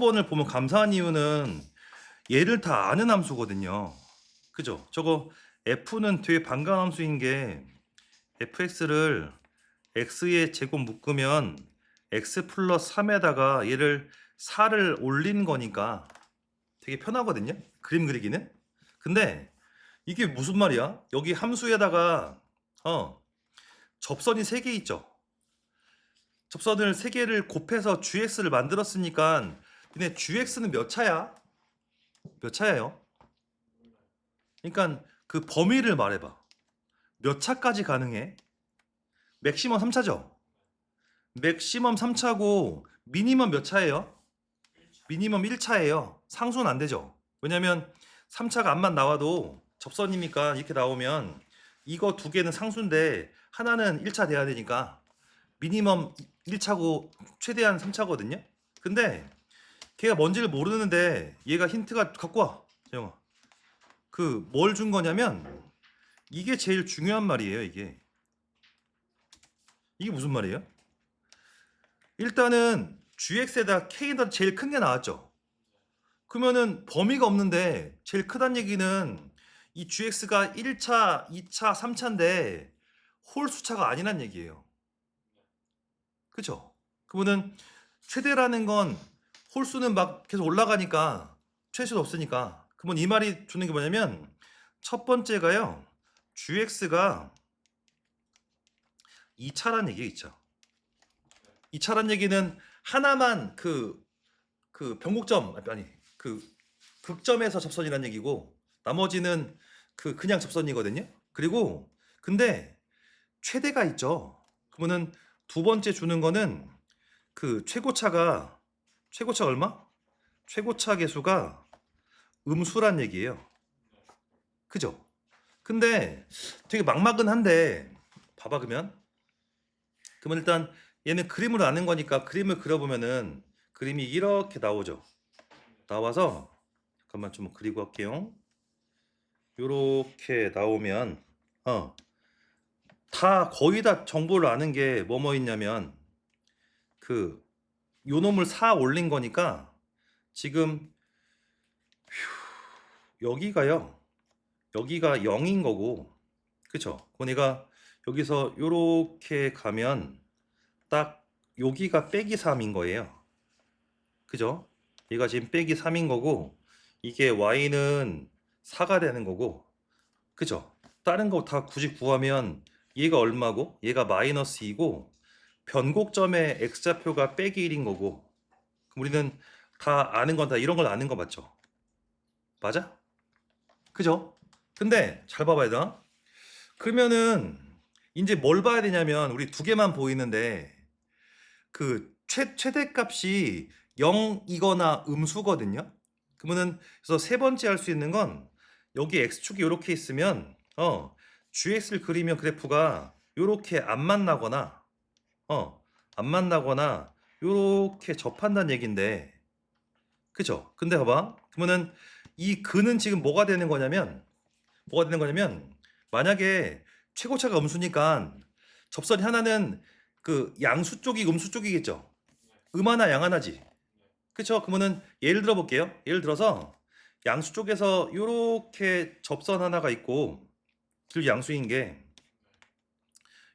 번을 보면 감사한 이유는 얘를 다 아는 함수거든요. 그죠? 저거 f는 되게 반가운 함수인 게 fx를 x의 제곱 묶으면 x 플러스 3에다가 얘를 4를 올린 거니까 되게 편하거든요. 그림 그리기는. 근데 이게 무슨 말이야? 여기 함수에다가 어 접선이 3개 있죠. 접선을 3개를 곱해서 gx를 만들었으니까 근데 gx는 몇 차야? 몇 차예요? 그러니까 그 범위를 말해봐. 몇 차까지 가능해? 맥시멈 3차죠? 맥시멈 3차고 미니멈 몇 차예요? 미니멈 1차예요. 상수는 안 되죠. 왜냐면 3차가 앞만 나와도 접선이니까 이렇게 나오면 이거 두 개는 상수인데 하나는 1차 돼야 되니까 미니멈 1차고 최대한 3차거든요. 근데 걔가 뭔지를 모르는데 얘가 힌트가 갖고 와. 재영아. 그 뭘 준 거냐면 이게 제일 중요한 말이에요, 이게. 이게 무슨 말이에요? 일단은 GX에다 K보다 제일 큰 게 나왔죠. 그러면은 범위가 없는데 제일 크다는 얘기는 이 GX가 1차, 2차, 3차인데 홀 수차가 아니란 얘기예요. 그죠? 그러면은 최대라는 건 홀수는 막 계속 올라가니까 최소도 없으니까. 그러면 이 말이 주는 게 뭐냐면 첫 번째가요. GX가 2차란 얘기 있죠. 2차란 얘기는 하나만 그, 그 변곡점, 아니, 그 극점에서 접선이란 얘기고 나머지는 그 그냥 접선이거든요. 그리고 근데 최대가 있죠. 그러면은 두 번째 주는 거는 그 최고차가 최고차 얼마? 최고차 계수가 음수란 얘기예요. 그죠? 근데 되게 막막은 한데 봐봐 그러면 그러면 일단 얘는 그림으로 아는 거니까 그림을 그려보면은 그림이 이렇게 나오죠. 나와서 잠깐만 좀 그리고 할게요. 요렇게 나오면 어. 다 거의 다 정보를 아는 게 뭐뭐 있냐면 그 요 놈을 사 올린 거니까 지금 휴, 여기가요. 여기가 0인 거고 그쵸? 그러니까 여기서 요렇게 가면 딱 여기가 빼기 3인 거예요. 그죠? 얘가 지금 빼기 3인 거고 이게 y는 4가 되는 거고 그죠? 다른 거 다 굳이 구하면 얘가 얼마고 얘가 마이너스 2고 변곡점의 x좌표가 빼기 1인 거고 우리는 다 아는 건 다 이런 걸 아는 거 맞죠? 맞아? 그죠? 근데 잘 봐봐야 돼. 그러면은 이제 뭘 봐야 되냐면 우리 두 개만 보이는데 그 최, 최대값이 0이거나 음수거든요. 그러면은 그래서 세 번째 할 수 있는 건 여기 x축이 이렇게 있으면 어 gx를 그리면 그래프가 이렇게 안 만나거나 어 안 만나거나 이렇게 접한다는 얘긴데 그죠? 근데 봐봐 그러면은 이 근은 지금 뭐가 되는 거냐면 뭐가 되는 거냐면 만약에 최고차가 음수니까 접선이 하나는 그 양수 쪽이 음수 쪽이겠죠. 음 하나 양 하나지. 그쵸? 그러면은 예를 들어 볼게요. 예를 들어서 양수 쪽에서 요렇게 접선 하나가 있고 길 양수인 게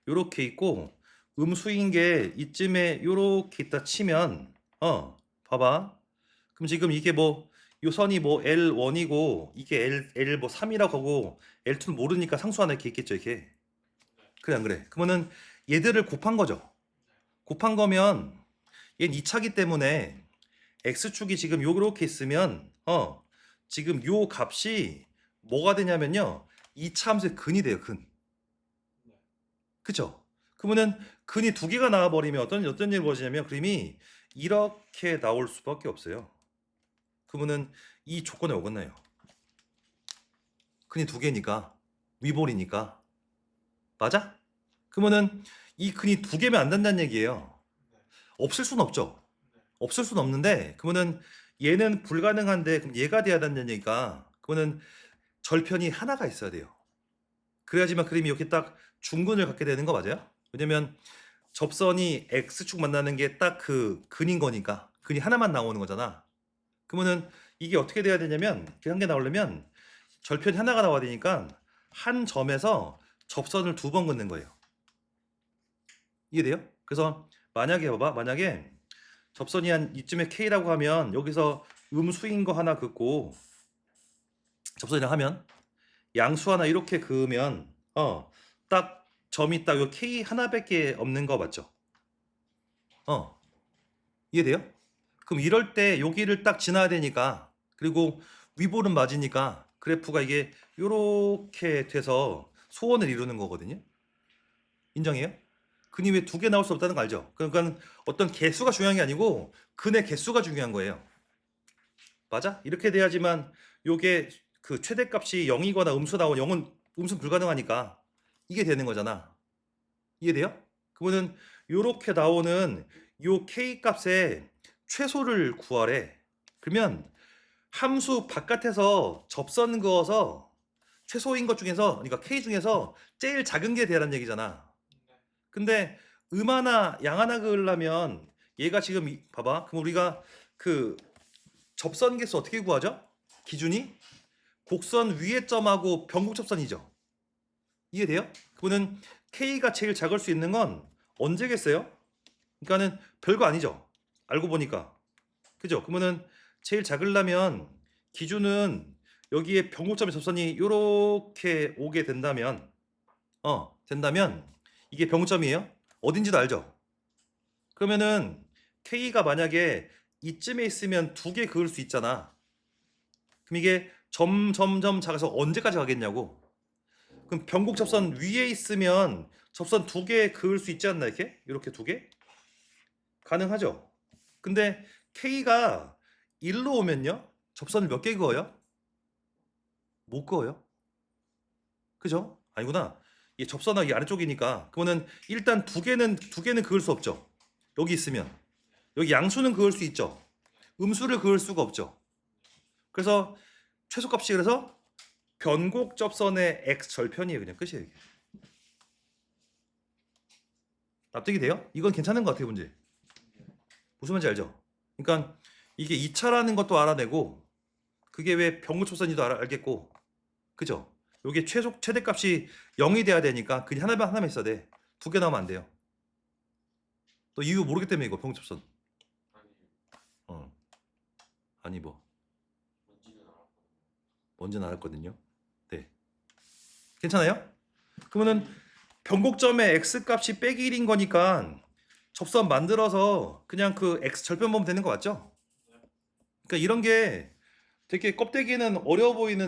요렇게 있고 음수인 게 이쯤에 요렇게 있다 치면 어 봐봐. 그럼 지금 이게 뭐 요 선이 뭐 L1이고 이게 L, L 뭐 3이라고 하고 L2는 모르니까 상수 하나 이렇게 있겠죠 이렇게? 그래 안 그래? 그러면은 얘들을 곱한 거죠. 곱한 거면 얘는 2차기 때문에 x축이 지금 요렇게 있으면 어 지금 요 값이 뭐가 되냐면요. 2차 함수의 근이 돼요 근. 그쵸 그러면은 근이 두 개가 나와 버리면 어떤 어떤 일이 벌어지냐면 그림이 이렇게 나올 수밖에 없어요 그러면은 이 조건에 어긋나요 근이 두 개니까 위볼이니까 맞아? 그러면은 이 근이 두 개면 안 된다는 얘기예요. 없을 수는 없죠. 없을 수는 없는데 그러면은 얘는 불가능한데 그럼 얘가 돼야 된다는 얘기가 그러면은 절편이 하나가 있어야 돼요. 그래야지만 그림이 이렇게 딱 중근을 갖게 되는 거 맞아요? 왜냐면 접선이 x축 만나는 게 딱 그 근인 거니까 근이 하나만 나오는 거잖아. 그러면은 이게 어떻게 돼야 되냐면 개 나오려면 절편이 하나가 나와야 되니까 한 점에서 접선을 두 번 긋는 거예요. 이해돼요? 그래서 만약에 봐봐 만약에 접선이 한 이쯤에 K라고 하면 여기서 음수인 거 하나 긋고 접선이랑 하면 양수 하나 이렇게 그으면 어딱 점이 딱 요 K 하나밖에 없는 거 맞죠? 어 이해돼요? 그럼 이럴 때 여기를 딱 지나야 되니까 그리고 위볼은 맞으니까 그래프가 이게 요렇게 돼서 소원을 이루는 거거든요. 인정해요? 근이 왜 두 개 나올 수 없다는 거 알죠? 그러니까 어떤 개수가 중요한 게 아니고 근의 개수가 중요한 거예요. 맞아? 이렇게 돼야지만 요게 그 최대값이 0이거나 음수 나오면 0은 음수 불가능하니까 이게 되는 거잖아. 이해돼요? 그러면은 요렇게 나오는 요 k 값의 최소를 구하래. 그러면 함수 바깥에서 접선 그어서 최소인 것 중에서 그러니까 k 중에서 제일 작은 게 되라는 얘기잖아. 근데 음 하나 양 하나 그으려면 얘가 지금 이- 봐봐. 그럼 우리가 그 접선 개수 어떻게 구하죠? 기준이 곡선 위에 점하고 변곡 접선이죠. 이해돼요? 그거는 k가 제일 작을 수 있는 건 언제겠어요? 그러니까는 별거 아니죠. 알고 보니까. 그죠? 그러면은 제일 작으려면 기준은 여기에 변곡점의 접선이 이렇게 오게 된다면 어, 된다면 이게 변곡점이에요. 어딘지도 알죠? 그러면은 k가 만약에 이쯤에 있으면 두 개 그을 수 있잖아. 그럼 이게 점점점 작아서 언제까지 가겠냐고. 그럼 변곡 접선 위에 있으면 접선 두 개 그을 수 있지 않나 이렇게? 이렇게 두 개? 가능하죠. 근데 K가 1로 오면요. 접선을 몇 개 그어요? 못 그어요. 그죠? 아니구나. 이 접선하기 아래쪽이니까 그러면은 일단 두 개는 두 개는 그을 수 없죠. 여기 있으면 여기 양수는 그을 수 있죠. 음수를 그을 수가 없죠. 그래서 최소값이 그래서 변곡 접선의 x 절편이에요. 그냥 끝이에요. 이게. 납득이 돼요? 이건 괜찮은 것 같아요, 문제. 무슨 말인지 알죠? 그러니까 이게 2차라는 것도 알아내고 그게 왜 변곡 접선인지도 알, 알겠고 그죠? 요게 최소 최대값이 0이 돼야 되니까 그냥 하나만 하나만 있어야 돼. 두 개 나오면 안 돼요. 또 이유 모르기 때문에 이거 변곡 접선. 어. 아니 뭐 뭔지는 알았거든요. 뭔지는 알았거든요. 네. 괜찮아요? 그러면은 변곡점의 x 값이 빼기 1인 거니까 접선 만들어서 그냥 그 x 절편 보면 되는 거 맞죠? 그러니까 이런 게 되게 껍데기는 어려워 보이는